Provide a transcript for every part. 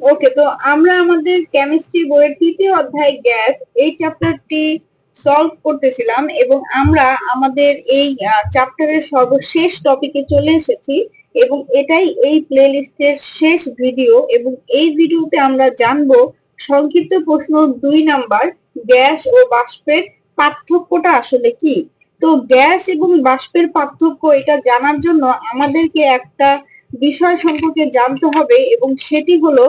ওকে তো আমরা আমাদের কেমিস্ট্রি বইয়ের তৃতীয় অধ্যায় গ্যাস এই চ্যাপ্টারটি সলভ করতেছিলাম এবং আমরা আমাদের এই চ্যাপ্টারের সর্বশেষ টপিকে চলে এসেছি এবং এটাই এই প্লেলিস্টের শেষ ভিডিও এবং এই ভিডিওতে আমরা জানব সংক্ষিপ্ত প্রশ্ন দুই নাম্বার গ্যাস ও বাষ্পের পার্থক্যটা আসলে কি? তো গ্যাস এবং বাষ্পের পার্থক্য এটা জানার জন্য আমাদেরকে একটা বিষয় সম্পর্কে জানতে হবে এবং সেটি হলো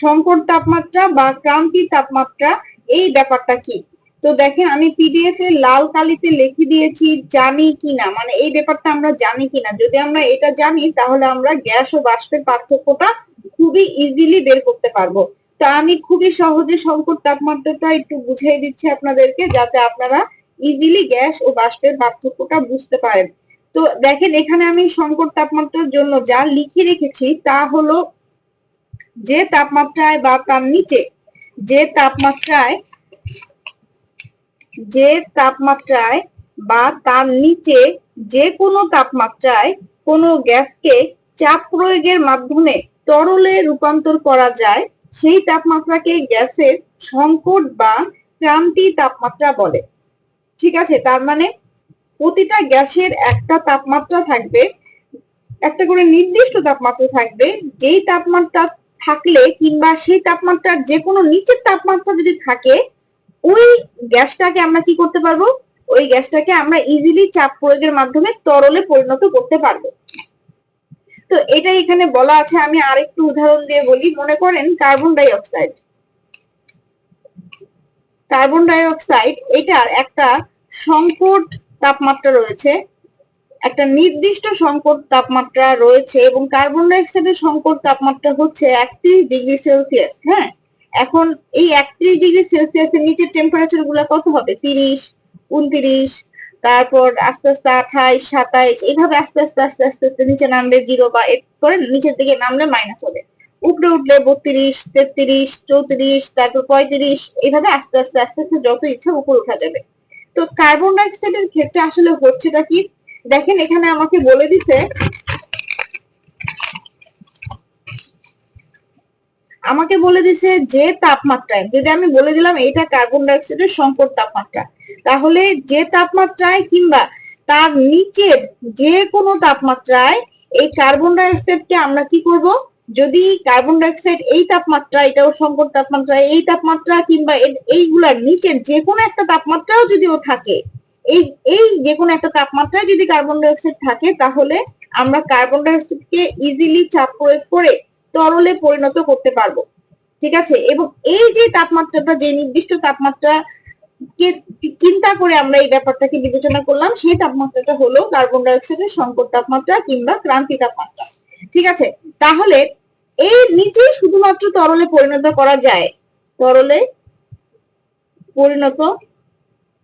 সংকট তাপমাত্রা বা ক্রান্তি তাপমাত্রা, এই ব্যাপারটা কি? তো দেখেন, আমি পিডিএফ এ লাল কালিতে লিখে দিয়েছি, জানি কিনা। মানে এই ব্যাপারটা আমরা জানি কিনা। যদি আমরা এটা জানি, তাহলে আমরা গ্যাস ও বাষ্পের পার্থক্যটা খুবই ইজিলি বের করতে পারব। তা আমি খুবই সহজে সংকট তাপমাত্রাটা একটু বুঝিয়ে দিচ্ছি আপনাদেরকে, যাতে আপনারা ইজিলি গ্যাস ও বাষ্পের পার্থক্যটা বুঝতে পারেন। তো দেখেন, এখানে আমি সংকট তাপমাত্রার জন্য যা লিখে রেখেছি, তা হলো যে তাপমাত্রায় বা তার নিচে, যে তাপমাত্রায় যে তাপমাত্রায় বা তার নিচে যে কোনো তাপমাত্রায় কোনো গ্যাসকে চাপ প্রয়োগের মাধ্যমে তরলে রূপান্তর করা যায়, সেই তাপমাত্রাকে গ্যাসের সংকট বা ক্রান্তি তাপমাত্রা বলে। ঠিক আছে, তার মানে প্রতিটা গ্যাসের একটা তাপমাত্রা থাকবে, একটা করে নির্দিষ্ট তাপমাত্রা থাকবে, যেই তাপমাত্রা থাকলে কিংবা সেই তাপমাত্রার যে কোনো নিচের তাপমাত্রা যদি থাকে, ওই গ্যাসটাকে আমরা কি করতে পারব? ওই গ্যাসটাকে আমরা ইজিলি চাপ প্রয়োগের মাধ্যমে তরলে পরিণত করতে পারব। তো এটা এখানে বলা আছে। আমি আরেকটু উদাহরণ দিয়ে বলি। মনে করেন carbon dioxide carbon dioxide এটার একটা সংকট তাপমাত্রা রয়েছে। একটা নির্দিষ্ট সংকট তাপমাত্রা রয়েছে এবং কার্বন ডাই অক্সাইডের সংকট তাপমাত্রা হচ্ছে একত্রিশ ডিগ্রি সেলসিয়াস হ্যাঁ? এখন এই একত্রিশ ডিগ্রি সেলসিয়াসের নিচের টেম্পারেচারগুলা কত হবে? তিরিশ, উনত্রিশ, তারপর আস্তে আস্তে আঠাইশ, সাতাইশ এইভাবে আস্তে আস্তে আস্তে আস্তে আস্তে নিচে নামবে জিরো বা এরপরে নিচের দিকে নামলে মাইনাস হবে। উপরে উঠলে বত্রিশ, তেত্রিশ, চৌত্রিশ, তারপর পঁয়ত্রিশ এইভাবে আস্তে আস্তে আস্তে আস্তে যত ইচ্ছা উপরে উঠা যাবে। তো কার্বন ডাইঅক্সাইডের ক্ষেত্রে আসলে হচ্ছেটা কি? দেখেন, এখানে আমাকে বলে দিছে, আমাকে বলে দিছে যে তাপমাত্রায়, যদি আমি বলে দিলাম এটা কার্বন ডাইঅক্সাইডের সংকট তাপমাত্রা, তাহলে যে তাপমাত্রায় কিংবা তার নিচের যে কোনো তাপমাত্রায় এই কার্বন ডাইঅক্সাইডকে আমরা কি করব? যদি কার্বন ডাইঅক্সাইড এই তাপমাত্রা, এটাও সংকট তাপমাত্রা, এই তাপমাত্রা কিংবা এইগুলার নিচের যে কোনো একটা তাপমাত্রাও যদি ও থাকে এই এই যে কোনো একটা তাপমাত্রায় যদি কার্বন ডাইঅক্সাইড থাকে, তাহলে আমরা কার্বন ডাইঅক্সাইডকে ইজিলি চাপ প্রয়োগ করে তরলে পরিণত করতে পারব। ঠিক আছে? এবং এই যে তাপমাত্রাটা, যে নির্দিষ্ট তাপমাত্রা কে চিন্তা করে আমরা এই ব্যাপারটাকে বিবেচনা করলাম সেই তাপমাত্রাটা হলো কার্বন ডাইঅক্সাইডের সংকট তাপমাত্রা কিংবা ক্রান্তি তাপমাত্রা। ঠিক আছে? তাহলে এই নিচে শুধুমাত্র তরলে পরিণত করা যায়। তরলে পরিণত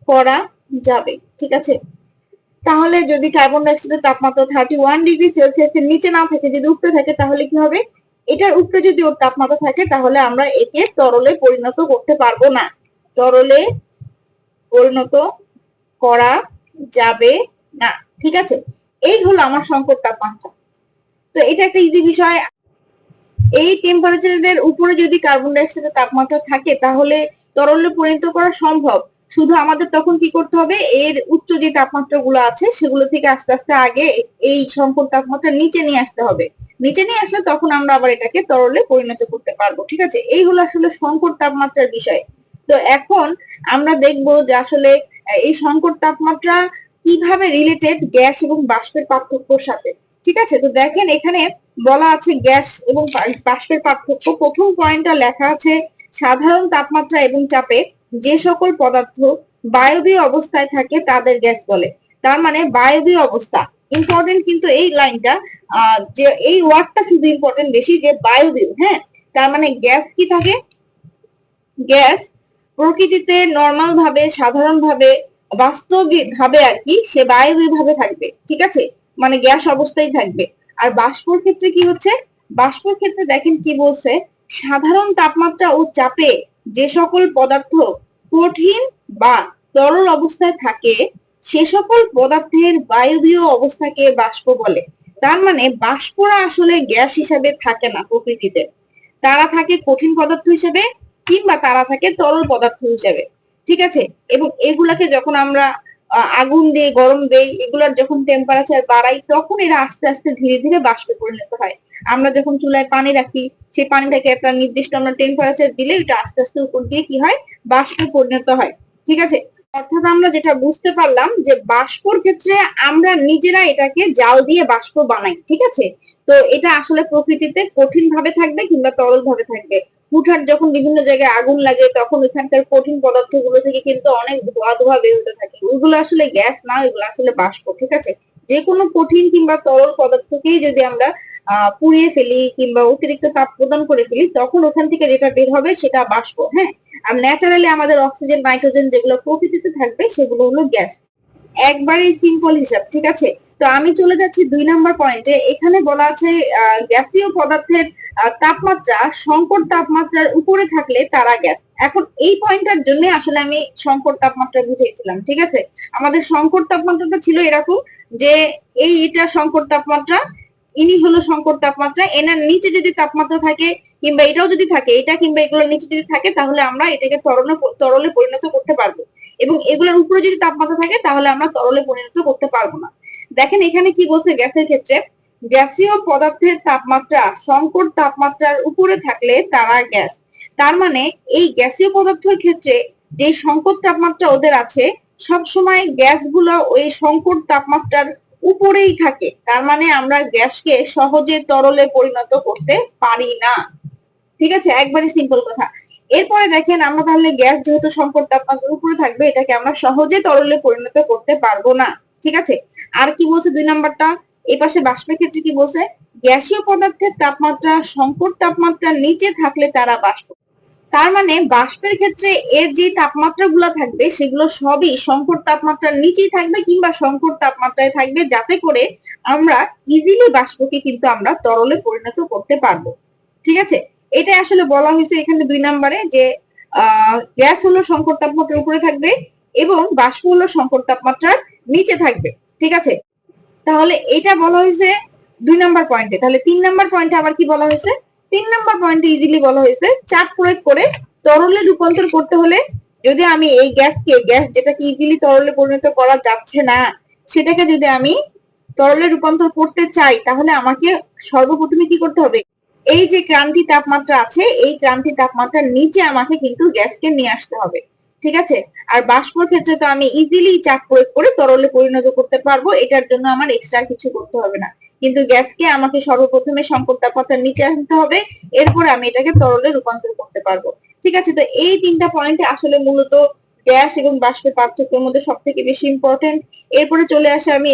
করা যাবে, ঠিক আছে? তাহলে যদি কার্বন ডাইঅক্সাইডের তাপমাত্রা থার্টি ওয়ান ডিগ্রি সেলসিয়াসের নিচে না থাকে, যদি উপরে থাকে, তাহলে কি হবে? এটার উপরে যদি ওর তাপমাত্রা থাকে, তাহলে আমরা একে তরলে পরিণত করতে পারব না। তরলে পরিণত করা যাবে না, ঠিক আছে? এই হলো আমার সংকট তাপমাত্রা। তো এটা একটা ইজি বিষয়। এই টেম্পারেচারের উপরে যদি কার্বন ডাইঅক্সাইডের তাপমাত্রা থাকে, তাহলে তরলে পরিণত করা সম্ভব। শুধু আমাদের তখন কি করতে হবে? এর উচ্চ যে তাপমাত্রা গুলো আছে, সেগুলো থেকে আস্তে আস্তে আগে এই সংকট তাপমাত্রা নিচে নিয়ে আসতে হবে। নিচে নিয়ে আসলে তখন আমরা আবার এটাকে তরলে পরিণত করতে পারব, ঠিক আছে? এই হলো আসলে সংকট তাপমাত্রার বিষয়। তো এখন আমরা দেখব যে আসলে এই সংকট তাপমাত্রা কীভাবে রিলেটেড গ্যাস এবং বাষ্পের পার্থক্যর সাথে, ঠিক আছে? তো দেখেন এখানে বলা আছে গ্যাস এবং বাষ্পের পার্থক্য। প্রথম পয়েন্টটা লেখা আছে সাধারণ তাপমাত্রা এবং চাপে যে সকল পদার্থ বায়বীয় অবস্থায় থাকে, তাদের গ্যাস বলে। তার মানে বায়বীয় অবস্থা। ইম্পর্টেন্ট কিন্তু এই লাইনটা যে এই ওয়ার্ডটা শুধু ইম্পর্টেন্ট বেশি যে বায়বীয় হ্যাঁ? তার মানে গ্যাস কি থাকে? গ্যাস প্রকৃতিতে নর্মাল ভাবে, সাধারণ ভাবে বাস্তবিক ভাবে আর কি সে বায়বীয় ভাবে থাকবে, ঠিক আছে? মানে গ্যাস অবস্থায় থাকবে। আর বাষ্পর ক্ষেত্রে কি হচ্ছে? বাষ্পর ক্ষেত্রে দেখেন কি বলছে? সাধারণ তাপমাত্রা ও চাপে যে সকল পদার্থ কঠিন বা তরল অবস্থায় থাকে, সে সকল পদার্থের বায়বীয় অবস্থাকে বাষ্প বলে। তার মানে বাষ্পরা আসলে গ্যাস হিসাবে থাকে না প্রকৃতিতে। তারা থাকে কঠিন পদার্থ হিসেবে কিংবা তারা থাকে তরল পদার্থ হিসেবে। ঠিক আছে? এবং এগুলাকে যখন আমরা আগুন দিয়ে গরম দেই, এগুলার যখন টেম্পারেচার বাড়াই, তখন এরা আস্তে আস্তে ধীরে ধীরে বাষ্পে পরিণত হয়। আমরা যখন চুলায় পানি রাখি, সেই পানিটাকে একটা নির্দিষ্ট আমরা টেম্পারেচার দিলে এটা আস্তে আস্তে উপর দিয়ে কি হয়? বাষ্পে পরিণত হয়। ঠিক আছে? অর্থাৎ আমরা যেটা বুঝতে পারলাম যে বাষ্পর ক্ষেত্রে আমরা নিজেরা এটাকে জাল দিয়ে বাষ্প বানাই, ঠিক আছে? তো এটা আসলে প্রকৃতিতে কঠিন ভাবে থাকবে কিংবা তরল ভাবে থাকবে। হুটহাট যখন বিভিন্ন জায়গায় আগুন লাগে, তখন ওইখানকার কঠিন পদার্থগুলো থেকে কিন্তু অনেক ধোয়া ধোয়া বের হতে থাকে। ওইগুলো আসলে গ্যাস না, ওইগুলো আসলে বাষ্প, ঠিক আছে? যে কোনো কঠিন কিংবা তরল পদার্থকেই যদি আমরা পুড়িয়ে ফেলি কিংবা অতিরিক্ত তাপ প্রদান করে ফেলি, তখন ওখান থেকে যেটা বের হবে সেটা বাষ্প হ্যাঁ? আর ন্যাচারালি আমাদের অক্সিজেন নাইট্রোজেন যেগুলো প্রকৃতিতে থাকবে সেগুলো হলো গ্যাস একবারেই সিম্পল হিসাব, ঠিক আছে? তো আমি চলে যাচ্ছি দুই নাম্বার পয়েন্টে এখানে বলা আছে গ্যাসীয় পদার্থের তাপমাত্রা, সংকট তাপমাত্রার উপরে থাকলে তারা গ্যাস এখন এই পয়েন্টটার জন্য আসলে আমি সংকট তাপমাত্রা বুঝিয়েছিলাম, ঠিক আছে? আমাদের সংকট তাপমাত্রাটা ছিল এরকম যে, এই এটা সংকট তাপমাত্রা ইনি হলো সংকট তাপমাত্রা। এনার নিচে যদি তাপমাত্রা থাকে কিংবা এটাও যদি থাকে, এটা কিংবা এগুলোর নিচে যদি থাকে, তাহলে আমরা এটাকে তরলে তরলে পরিণত করতে পারব। এবং এগুলোর উপরে যদি তাপমাত্রা থাকে, তাহলে আমরা তরলে পরিণত করতে পারব না। দেখেন এখানে কি বলছে গ্যাসের ক্ষেত্রে? গ্যাসীয় পদার্থের তাপমাত্রা সংকট তাপমাত্রার উপরে থাকলে তারা গ্যাস। তার মানে এই গ্যাসীয় পদার্থের ক্ষেত্রে যে সংকট তাপমাত্রা ওদের আছে সব সময় গ্যাসগুলো ওই সংকট তাপমাত্রার উপরেই থাকে। তার মানে আমরা গ্যাসকে সহজে তরলে পরিণত করতে পারি না। ঠিক আছে? একবারে সিম্পল কথা। এরপরে দেখেন, আমরা তাহলে গ্যাস যেহেতু সংকট তাপমাত্রার উপরে থাকবে, এটাকে আমরা সহজে তরলে পরিণত করতে পারব না। ঠিক আছে? আর কি বলছে দুই নাম্বারটা? এই পাশে বাষ্পের ক্ষেত্রে কি বলছে? গ্যাসীয় পদার্থের তাপমাত্রা, সংকট তাপমাত্রার নিচে থাকলে তারা বাষ্প তার মানে বাষ্পের ক্ষেত্রে এর যে তাপমাত্রা গুলা থাকবে, সেগুলো সবই সংকট তাপমাত্রার নিচেই থাকবে কিংবা সংকট তাপমাত্রায় থাকবে, যাতে করে আমরা ইজিলি বাষ্পকে কিন্তু আমরা তরলে পরিণত করতে পারব। ঠিক আছে? এটা আসলে বলা হয়েছে এখানে দুই নম্বরে যে, আহ, গ্যাস হলো সংকট তাপমাত্রার উপরে থাকবে এবং বাষ্প হলো সংকট তাপমাত্রার নিচে থাকবে। ঠিক আছে? তাহলে এটা বলা হয়েছে দুই নাম্বার পয়েন্টে তাহলে তিন নাম্বার পয়েন্টে আবার কি বলা হয়েছে? তিন নম্বর পয়েন্টে ইজিলি বলা হয়েছে চাপ প্রয়োগ করে তরলে রূপান্তর করতে হলে যদি আমি এই গ্যাসকে গ্যাস যেটাকে ইজিলি তরলে পরিণত করা যাচ্ছে না, সেটাকে যদি আমি তরলে রূপান্তর করতে চাই, তাহলে আমাকে সর্বপ্রথমে কি করতে হবে? এই যে ক্রান্তি তাপমাত্রা আছে, এই ক্রান্তি তাপমাত্রার নিচে আমাকে কিন্তু গ্যাসকে নিয়ে আসতে হবে, ঠিক আছে? আর বাষ্পর ক্ষেত্রে তো আমি ইজিলি চাপ প্রয়োগ করে তরলে পরিণত করতে পারব, এটার জন্য আমার এক্সট্রা কিছু করতে হবে না। কিন্তু গ্যাসকে আমাকে সর্বপ্রথমে সংকট তাপমাত্রার নিচে আনতে হবে। এরপরে আমি এটাকে তরলে রূপান্তর করতে পারব। ঠিক আছে, তো এই তিনটা পয়েন্টে আসলে মূলত গ্যাস এবং বাষ্পের পার্থক্যের মধ্যে সব থেকে বেশি ইম্পর্টেন্ট এরপরে চলে আসে আমি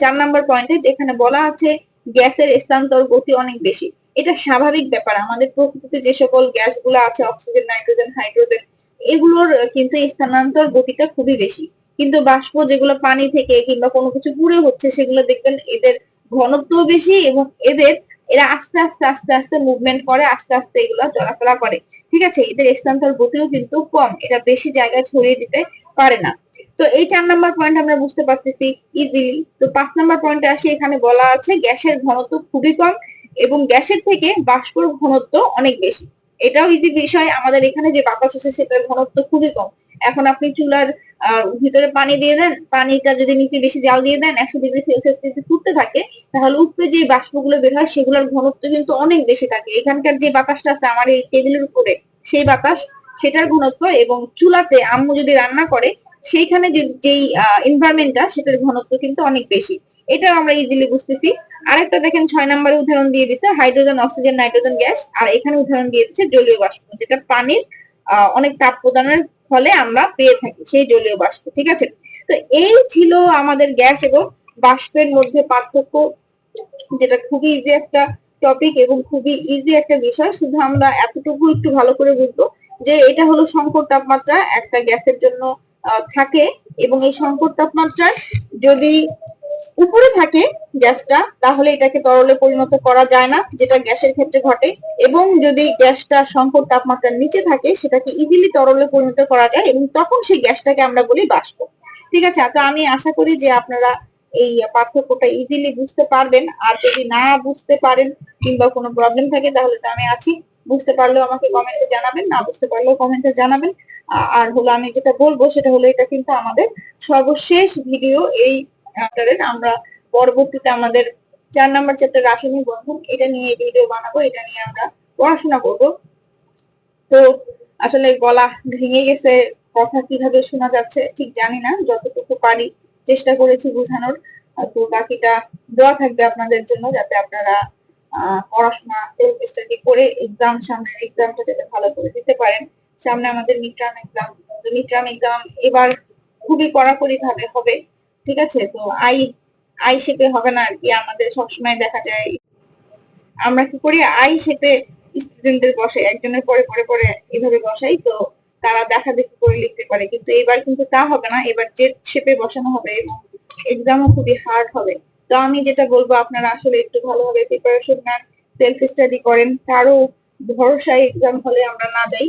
চার নাম্বার পয়েন্টে যেখানে বলা আছে গ্যাসের স্থানান্তর গতি অনেক বেশি। এটা স্বাভাবিক ব্যাপার। আমাদের প্রকৃতিতে যে সকল গ্যাসগুলো আছে অক্সিজেন নাইট্রোজেন হাইড্রোজেন এগুলোর কিন্তু স্থানান্তর গতিটা খুবই বেশি। কিন্তু বাষ্প যেগুলো পানি থেকে কিংবা কোনো কিছু পুড়ে হচ্ছে, সেগুলো দেখবেন এদের ঘনত্ব বেশি এবং এদের, এরা আস্তে আস্তে আস্তে আস্তে মুভমেন্ট করে, আস্তে আস্তে এগুলো চলাফেরা করে। ঠিক আছে? এদের স্থানান্তর গতিও কিন্তু কম। এটা বেশি জায়গায় ছড়িয়ে দিতে পারে না। তো এই চার নাম্বার পয়েন্ট আমরা বুঝতে পারতেছি ইজিলি তো পাঁচ নাম্বার পয়েন্টে আসি, এখানে বলা আছে গ্যাসের ঘনত্ব খুবই কম এবং গ্যাসের থেকে বাষ্পর ঘনত্ব অনেক বেশি। এটাও ইজি বিষয়। আমাদের এখানে যে বাতাস আছে, সেটার ঘনত্ব খুবই কম। এখন আপনি চুলার ভিতরে পানি দিয়ে দেন, পানিটা যদি নিচে বেশি জাল দিয়ে দেন, একশো ডিগ্রি সেলসিয়াস যদি ফুটতে থাকে, তাহলে উপরে যে বাষ্পগুলো বের হয় সেগুলোর ঘনত্ব কিন্তু অনেক বেশি থাকে। এখানকার যে বাতাসটা আছে, আমার এই টেবিলের উপরে, সেই বাতাস, সেটার ঘনত্ব এবং চুলাতে আম্মু যদি রান্না করে, সেইখানে যে, যেই এনভায়রনমেন্টটা সেটার ঘনত্ব কিন্তু অনেক বেশি। এটাও আমরা ইজিলি বুঝতেছি। আরেকটা দেখেন, ছয় নম্বরে উদাহরণ দিয়ে দিচ্ছে, হাইড্রোজেন, অক্সিজেন, নাইট্রোজেন, গ্যাস, আর এখানে উদাহরণ দিয়ে দিচ্ছে জলীয় বাষ্প, যেটা পানির অনেক তাপ প্রদানের ফলে আমরা পেয়ে থাকি সেই জলীয় বাষ্প, ঠিক আছে? তো এই ছিল আমাদের গ্যাস এবং বাষ্পের মধ্যে পার্থক্য, যেটা খুবই ইজি একটা টপিক এবং খুবই ইজি একটা বিষয়। শুধু আমরা এতটুকু একটু ভালো করে বুঝব যে এটা হলো সংকট তাপমাত্রা, একটা গ্যাসের জন্য থাকে এবং এই সংকট তাপমাত্রায় যদি উপরে থাকে গ্যাসটা, তাহলে এটাকে তরলে পরিণত করা যায় না, যেটা গ্যাসের ক্ষেত্রে ঘটে। এবং যদি গ্যাসটা সংকট তাপমাত্রার নিচে থাকে, সেটাকে ইজিলি তরলে পরিণত করা যায় এবং তখন সেই গ্যাসটাকে আমরা বলি বাষ্প। ঠিক আছে তো আমি আশা করি যে আপনারা এই পার্থক্যটা ইজিলি বুঝতে পারবেন। আর যদি না বুঝতে পারেন কিংবা কোনো প্রবলেম থাকে, তাহলে তো আমি আছি। বুঝতে পারলেও আমাকে কমেন্টে জানাবেন, না বুঝতে পারলেও কমেন্টে জানাবেন। আর হলো আমি যেটা বলব, সেটা হলো এটা কিন্তু আমাদের সর্বশেষ ভিডিও এই চ্যাপ্টারের আমরা পরবর্তীতে আমাদের চার নাম্বার চ্যাপ্টার রাসায়নিক বন্ধন, এটা নিয়ে ভিডিও বানাবো, এটা নিয়ে আমরা পড়াশোনা করব। তো আসলে গলা ভেঙে গেছে, কথা কীভাবে শোনা যাচ্ছে ঠিক জানি না, যতটুকু পারি চেষ্টা করেছি বোঝানোর। তো বাকিটা দেওয়া থাকবে আপনাদের জন্য যাতে আপনারা পড়াশোনা স্টাডি করে এক্সাম সামনে এক্সামটা যাতে ভালো করে দিতে পারেন। সামনে আমাদের মিডটার্ম এক্সাম তো মিডটার্ম এক্সাম এবার খুবই কড়াকড়ি ভাবে হবে। ঠিক আছে? তো আই আই শেপে হবে না আর কি, আমাদের সবসময় দেখা যায়। আমরা কি করি? আই শেপে স্টুডেন্টদের বসাই, একজনের পরে পরে পরে এভাবে বসাই, তো তারা দেখা দেখি করে লিখতে পারে। কিন্তু এবার কিন্তু তা হবে না, এবার জেড শেপে বসানো হবে, এবং এক্সামও খুবই হার্ড হবে। তো আমি যেটা বলব, আপনারা আসলে একটু ভালোভাবে প্রিপারেশন নেন সেলফ স্টাডি করেন কারও ভরসায় এক্সাম হলে আমরা না যাই,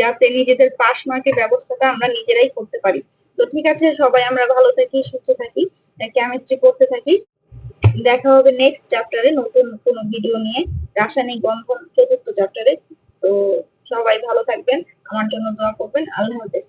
যাতে নিজেদের পাস মার্কের ব্যবস্থাটা আমরা নিজেরাই করতে পারি। তো ঠিক আছে, সবাই আমরা ভালো থাকি, সুস্থ থাকি কেমিস্ট্রি পড়তে থাকি। দেখা হবে নেক্সট চ্যাপ্টারে নতুন কোনো ভিডিও নিয়ে, রাসায়নিক বন্ধন চতুর্থ চ্যাপ্টারে তো সবাই ভালো থাকবেন, আমার জন্য দোয়া করবেন। আল্লাহ হাফেজ।